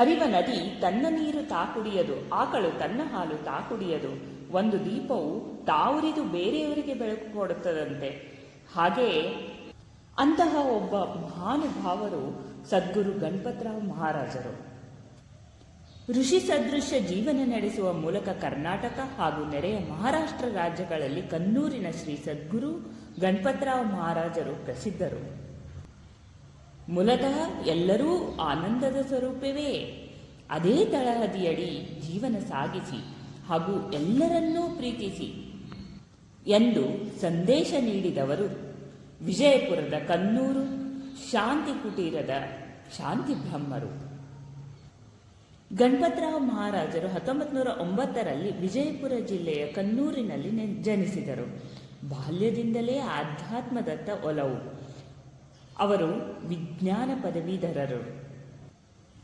ಹರಿವ ನದಿ ತನ್ನ ನೀರು ತಾ ಕುಡಿಯದು ಆಕಳು ತನ್ನ ಹಾಲು ತಾ ಕುಡಿಯದು ಒಂದು ದೀಪವು ತಾವುರಿದು ಬೇರೆಯವರಿಗೆ ಬೆಳಕು ಕೊಡುತ್ತದಂತೆ. ಹಾಗೆಯೇ ಅಂತಹ ಒಬ್ಬ ಮಹಾನುಭಾವರು ಸದ್ಗುರು ಗಣಪತರಾವ್ ಮಹಾರಾಜರು. ಋಷಿ ಸದೃಶ ಜೀವನ ನಡೆಸುವ ಮೂಲಕ ಕರ್ನಾಟಕ ಹಾಗೂ ನೆರೆಯ ಮಹಾರಾಷ್ಟ್ರ ರಾಜ್ಯಗಳಲ್ಲಿ ಕನ್ನೂರಿನ ಶ್ರೀ ಸದ್ಗುರು ಗಣಪತರಾವ್ ಮಹಾರಾಜರು ಪ್ರಸಿದ್ಧರು. ಮೂಲತಃ ಎಲ್ಲರೂ ಆನಂದದ ಸ್ವರೂಪವೇ. ಅದೇ ತಳಹದಿಯಡಿ ಜೀವನ ಸಾಗಿಸಿ ಹಾಗೂ ಎಲ್ಲರನ್ನೂ ಪ್ರೀತಿಸಿ ಎಂದು ಸಂದೇಶ ನೀಡಿದವರು ವಿಜಯಪುರದ ಕನ್ನೂರು ಶಾಂತಿ ಕುಟೀರದ ಶಾಂತಿ ಬ್ರಹ್ಮರು. ಗಣಪತರಾವ್ ಮಹಾರಾಜರು ಹತ್ತೊಂಬತ್ತು ನೂರ ಒಂಬತ್ತರಲ್ಲಿ ವಿಜಯಪುರ ಜಿಲ್ಲೆಯ ಕನ್ನೂರಿನಲ್ಲಿ ಜನಿಸಿದರು. ಬಾಲ್ಯದಿಂದಲೇ ಆಧ್ಯಾತ್ಮದತ್ತ ಒಲವು. ಅವರು ವಿಜ್ಞಾನ ಪದವೀಧರರು.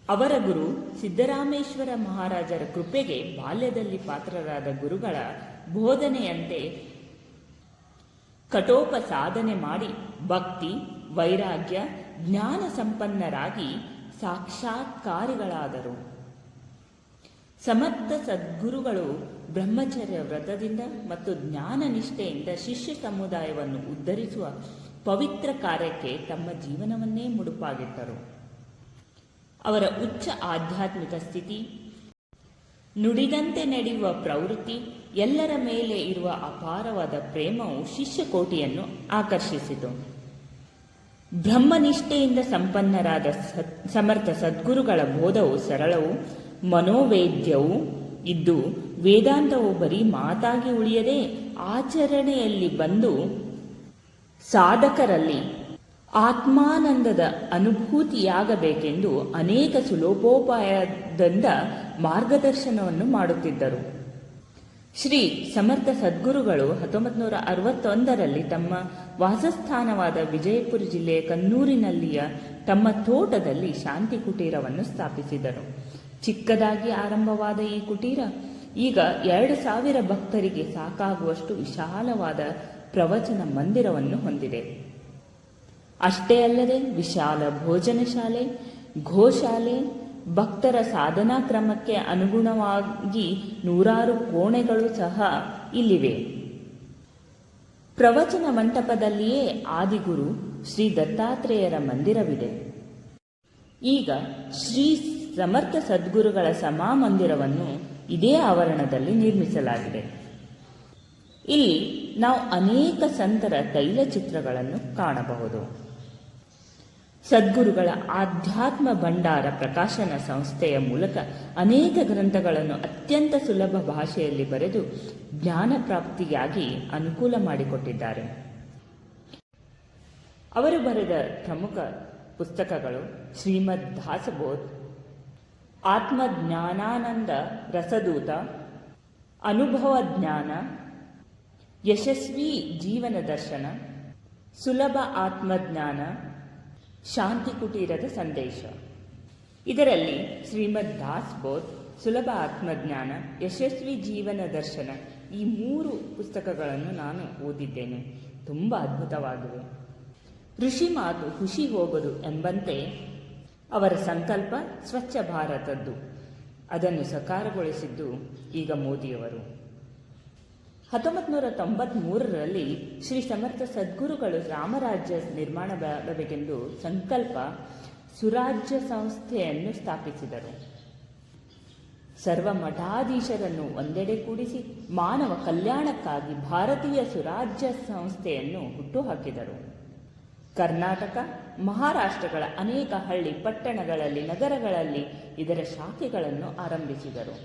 ಅವರ ಗುರು ಸಿದ್ದರಾಮೇಶ್ವರ ಮಹಾರಾಜರ ಕೃಪೆಗೆ ಬಾಲ್ಯದಲ್ಲಿ ಪಾತ್ರರಾದ ಗುರುಗಳ ಬೋಧನೆಯಂತೆ ಕಠೋಪ ಸಾಧನೆ ಮಾಡಿ ಭಕ್ತಿ, ವೈರಾಗ್ಯ, ಜ್ಞಾನ ಸಂಪನ್ನರಾಗಿ ಸಾಕ್ಷಾತ್ಕಾರಿಗಳಾದರು. ಸಮರ್ಥ ಸದ್ಗುರುಗಳು ಬ್ರಹ್ಮಚರ್ಯ ವ್ರತದಿಂದ ಮತ್ತು ಜ್ಞಾನ ನಿಷ್ಠೆಯಿಂದ ಶಿಷ್ಯ ಸಮುದಾಯವನ್ನು ಉದ್ಧರಿಸುವ ಪವಿತ್ರ ಕಾರ್ಯಕ್ಕೆ ತಮ್ಮ ಜೀವನವನ್ನೇ ಮುಡುಪಾಗಿಟ್ಟರು. ಅವರ ಉಚ್ಚ ಆಧ್ಯಾತ್ಮಿಕ ಸ್ಥಿತಿ, ನುಡಿದಂತೆ ನಡೆಯುವ ಪ್ರವೃತ್ತಿ, ಎಲ್ಲರ ಮೇಲೆ ಇರುವ ಅಪಾರವಾದ ಪ್ರೇಮವು ಶಿಷ್ಯಕೋಟಿಯನ್ನು ಆಕರ್ಷಿಸಿತು. ಬ್ರಹ್ಮನಿಷ್ಠೆಯಿಂದ ಸಂಪನ್ನರಾದ ಸತ್, ಸಮರ್ಥ ಸದ್ಗುರುಗಳ ಬೋಧವು ಸರಳವು, ಮನೋವೇದ್ಯವೂ ಇದ್ದು, ವೇದಾಂತವು ಬರೀ ಮಾತಾಗಿ ಉಳಿಯದೆ ಆಚರಣೆಯಲ್ಲಿ ಬಂದು ಸಾಧಕರಲ್ಲಿ ಆತ್ಮಾನಂದದ ಅನುಭೂತಿಯಾಗಬೇಕೆಂದು ಅನೇಕ ಸುಲಭೋಪಾಯದಿಂದ ಮಾರ್ಗದರ್ಶನವನ್ನು ಮಾಡುತ್ತಿದ್ದರು. ಶ್ರೀ ಸಮರ್ಥ ಸದ್ಗುರುಗಳು ಹತ್ತೊಂಬತ್ತು ನೂರ ಅರವತ್ತೊಂದರಲ್ಲಿ ತಮ್ಮ ವಾಸಸ್ಥಾನವಾದ ವಿಜಯಪುರ ಜಿಲ್ಲೆಯ ಕನ್ನೂರಿನಲ್ಲಿಯ ತಮ್ಮ ತೋಟದಲ್ಲಿ ಶಾಂತಿ ಕುಟೀರವನ್ನು ಸ್ಥಾಪಿಸಿದರು. ಚಿಕ್ಕದಾಗಿ ಆರಂಭವಾದ ಈ ಕುಟೀರ ಈಗ ಎರಡು ಸಾವಿರ ಭಕ್ತರಿಗೆ ಸಾಕಾಗುವಷ್ಟು ವಿಶಾಲವಾದ ಪ್ರವಚನ ಮಂದಿರವನ್ನು ಹೊಂದಿದೆ. ಅಷ್ಟೇ ಅಲ್ಲದೆ ವಿಶಾಲ ಭೋಜನ ಶಾಲೆ ಘೋಶಾಲೆ ಭಕ್ತರ ಸಾಧನಾ ಕ್ರಮಕ್ಕೆ ಅನುಗುಣವಾಗಿ ನೂರಾರು ಕೋಣೆಗಳು ಸಹ ಇಲ್ಲಿವೆ. ಪ್ರವಚನ ಮಂಟಪದಲ್ಲಿಯೇ ಆದಿಗುರು ಶ್ರೀ ದತ್ತಾತ್ರೇಯರ ಮಂದಿರವಿದೆ. ಈಗ ಶ್ರೀ ಸಮರ್ಥ ಸದ್ಗುರುಗಳ ಸಮಾಮಂದಿರವನ್ನು ಇದೇ ಆವರಣದಲ್ಲಿ ನಿರ್ಮಿಸಲಾಗಿದೆ. ಇಲ್ಲಿ ನಾವು ಅನೇಕ ಸಂತರ ತೈಲಚಿತ್ರಗಳನ್ನು ಕಾಣಬಹುದು. ಸದ್ಗುರುಗಳ ಆಧ್ಯಾತ್ಮ ಭಂಡಾರ ಪ್ರಕಾಶನ ಸಂಸ್ಥೆಯ ಮೂಲಕ ಅನೇಕ ಗ್ರಂಥಗಳನ್ನು ಅತ್ಯಂತ ಸುಲಭ ಭಾಷೆಯಲ್ಲಿ ಬರೆದು ಜ್ಞಾನ ಪ್ರಾಪ್ತಿಯಾಗಿ ಅನುಕೂಲ ಮಾಡಿಕೊಟ್ಟಿದ್ದಾರೆ. ಅವರು ಬರೆದ ಪ್ರಮುಖ ಪುಸ್ತಕಗಳು ಶ್ರೀಮದ್ ದಾಸಬೋಧ್, ಆತ್ಮಜ್ಞಾನಾನಂದ ರಸದೂತ ಅನುಭವ ಜ್ಞಾನ ಯಶಸ್ವಿ ಜೀವನ ದರ್ಶನ, ಸುಲಭ ಆತ್ಮಜ್ಞಾನ, ಶಾಂತಿ ಕುಟೀರದ ಸಂದೇಶ. ಇದರಲ್ಲಿ ಶ್ರೀಮದ್ ದಾಸ್ ಬೋಧ್, ಸುಲಭ ಆತ್ಮಜ್ಞಾನ, ಯಶಸ್ವಿ ಜೀವನ ದರ್ಶನ ಈ ಮೂರು ಪುಸ್ತಕಗಳನ್ನು ನಾನು ಓದಿದ್ದೇನೆ. ತುಂಬ ಅದ್ಭುತವಾಗಿವೆ. ಋಷಿ ಮಾತು ಖುಷಿ ಹೋಗದು ಎಂಬಂತೆ ಅವರ ಸಂಕಲ್ಪ ಸ್ವಚ್ಛ ಭಾರತದ್ದು. ಅದನ್ನು ಸಕಾರಗೊಳಿಸಿದ್ದು ಈಗ ಮೋದಿಯವರು. ಹತ್ತೊಂಬತ್ತು ನೂರ ತೊಂಬತ್ಮೂರರಲ್ಲಿ ಶ್ರೀ ಸಮರ್ಥ ಸದ್ಗುರುಗಳು ರಾಮರಾಜ್ಯ ನಿರ್ಮಾಣ ಮಾಡಬೇಕೆಂದು ಸಂಕಲ್ಪ ಸುರಾಜ್ಯ ಸಂಸ್ಥೆಯನ್ನು ಸ್ಥಾಪಿಸಿದರು. ಸರ್ವ ಮಠಾಧೀಶರನ್ನು ಒಂದೆಡೆ ಕೂಡಿಸಿ ಮಾನವ ಕಲ್ಯಾಣಕ್ಕಾಗಿ ಭಾರತೀಯ ಸುರಾಜ್ಯ ಸಂಸ್ಥೆಯನ್ನು ಹುಟ್ಟುಹಾಕಿದರು. ಕರ್ನಾಟಕ, ಮಹಾರಾಷ್ಟ್ರಗಳ ಅನೇಕ ಹಳ್ಳಿ ಪಟ್ಟಣಗಳಲ್ಲಿ, ನಗರಗಳಲ್ಲಿ ಇದರ ಶಾಖೆಗಳನ್ನು ಆರಂಭಿಸಿದರು.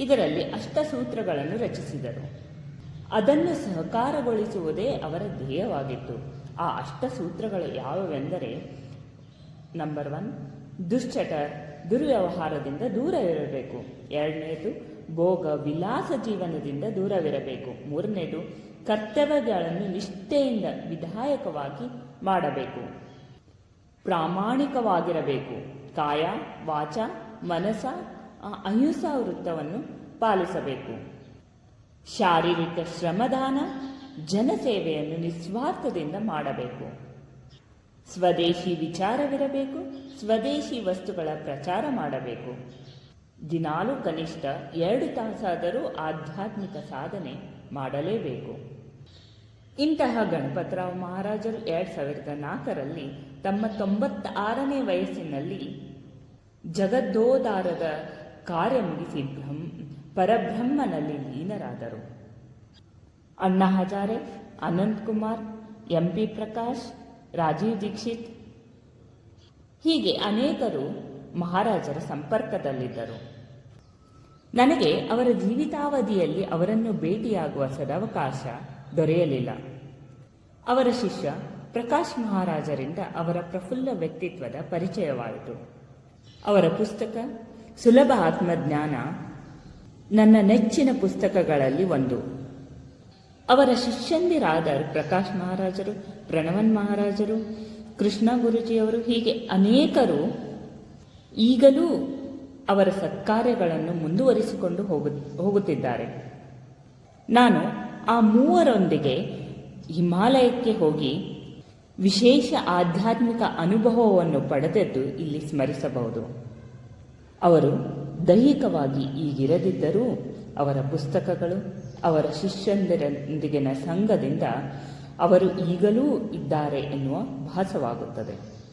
ಇದರಲ್ಲಿ ಅಷ್ಟಸೂತ್ರಗಳನ್ನು ರಚಿಸಿದರು. ಅದನ್ನು ಸಹಕಾರಗೊಳಿಸುವುದೇ ಅವರ ಧ್ಯೇಯವಾಗಿತ್ತು. ಆ ಅಷ್ಟಸೂತ್ರಗಳು ಯಾವುವೆಂದರೆ ನಂಬರ್ ಒನ್ ದುಶ್ಚಟ ದುರ್ವ್ಯವಹಾರದಿಂದ ದೂರವಿರಬೇಕು. ಎರಡನೇದು, ಭೋಗ ವಿಲಾಸ ಜೀವನದಿಂದ ದೂರವಿರಬೇಕು. ಮೂರನೇದು, ಕರ್ತವ್ಯಗಳನ್ನು ನಿಷ್ಠೆಯಿಂದ ವಿಧಾಯಕವಾಗಿ ಮಾಡಬೇಕು. ಪ್ರಾಮಾಣಿಕವಾಗಿರಬೇಕು. ಕಾಯ, ವಾಚ ಮನಸ ಅಹಿಂಸಾ ವೃತ್ತವನ್ನು ಪಾಲಿಸಬೇಕು. ಶಾರೀರಿಕ ಶ್ರಮದಾನ, ಜನಸೇವೆಯನ್ನು ನಿಸ್ವಾರ್ಥದಿಂದ ಮಾಡಬೇಕು. ಸ್ವದೇಶಿ ವಿಚಾರವಿರಬೇಕು, ಸ್ವದೇಶಿ ವಸ್ತುಗಳ ಪ್ರಚಾರ ಮಾಡಬೇಕು. ದಿನಾಲು ಕನಿಷ್ಠ ಎರಡು ತಾಸಾದರೂ ಆಧ್ಯಾತ್ಮಿಕ ಸಾಧನೆ ಮಾಡಲೇಬೇಕು. ಇಂತಹ ಗಣಪತರಾವ್ ಮಹಾರಾಜರು ಎರಡು ಸಾವಿರದ ನಾಲ್ಕರಲ್ಲಿ ತಮ್ಮ ತೊಂಬತ್ತಾರನೇ ವಯಸ್ಸಿನಲ್ಲಿ ಜಗದ್ದೋದಾರದ ಕಾರ್ಯ ಮುಗಿಸಿ ಬ್ರಹ್ಮ ಪರಬ್ರಹ್ಮನಲ್ಲಿ ಲೀನರಾದರು. ಅಣ್ಣಾ ಹಜಾರೆ ಅನಂತ್ ಕುಮಾರ್, ಎಂ ಪ್ರಕಾಶ್, ರಾಜೀವ್ ದೀಕ್ಷಿತ್. ಹೀಗೆ ಅನೇಕರು ಮಹಾರಾಜರ ಸಂಪರ್ಕದಲ್ಲಿದ್ದರು. ನನಗೆ ಅವರ ಜೀವಿತಾವಧಿಯಲ್ಲಿ ಅವರನ್ನು ಭೇಟಿಯಾಗುವ ಸದವಕಾಶ ದೊರೆಯಲಿಲ್ಲ. ಅವರ ಶಿಷ್ಯ ಪ್ರಕಾಶ್ ಮಹಾರಾಜರಿಂದ ಅವರ ಪ್ರಫುಲ್ಲ ವ್ಯಕ್ತಿತ್ವದ ಪರಿಚಯವಾಯಿತು. ಅವರ ಪುಸ್ತಕ ಸುಲಭ ಆತ್ಮಜ್ಞಾನ ನನ್ನ ನೆಚ್ಚಿನ ಪುಸ್ತಕಗಳಲ್ಲಿ ಒಂದು. ಅವರ ಶಿಷ್ಯಂದಿರಾದ ಪ್ರಕಾಶ್ ಮಹಾರಾಜರು, ಪ್ರಣವನ್ ಮಹಾರಾಜರು, ಕೃಷ್ಣ ಗುರುಜಿಯವರು ಹೀಗೆ ಅನೇಕರು ಈಗಲೂ ಅವರ ಸತ್ಕಾರ್ಯಗಳನ್ನು ಮುಂದುವರಿಸಿಕೊಂಡು ಹೋಗು, ಹೋಗುತ್ತಿದ್ದಾರೆ. ನಾನು ಆ ಮೂವರೊಂದಿಗೆ ಹಿಮಾಲಯಕ್ಕೆ ಹೋಗಿ ವಿಶೇಷ ಆಧ್ಯಾತ್ಮಿಕ ಅನುಭವವನ್ನು ಪಡೆದದ್ದು ಇಲ್ಲಿ ಸ್ಮರಿಸಬಹುದು. ಅವರು ದೈಹಿಕವಾಗಿ ಈಗಿರದಿದ್ದರೂ ಅವರ ಪುಸ್ತಕಗಳು ಅವರ ಶಿಷ್ಯಂದಿರೊಂದಿಗಿನ ಸಂಘದಿಂದ ಅವರು ಈಗಲೂ ಇದ್ದಾರೆ ಎನ್ನುವ ಭಾಸವಾಗುತ್ತದೆ.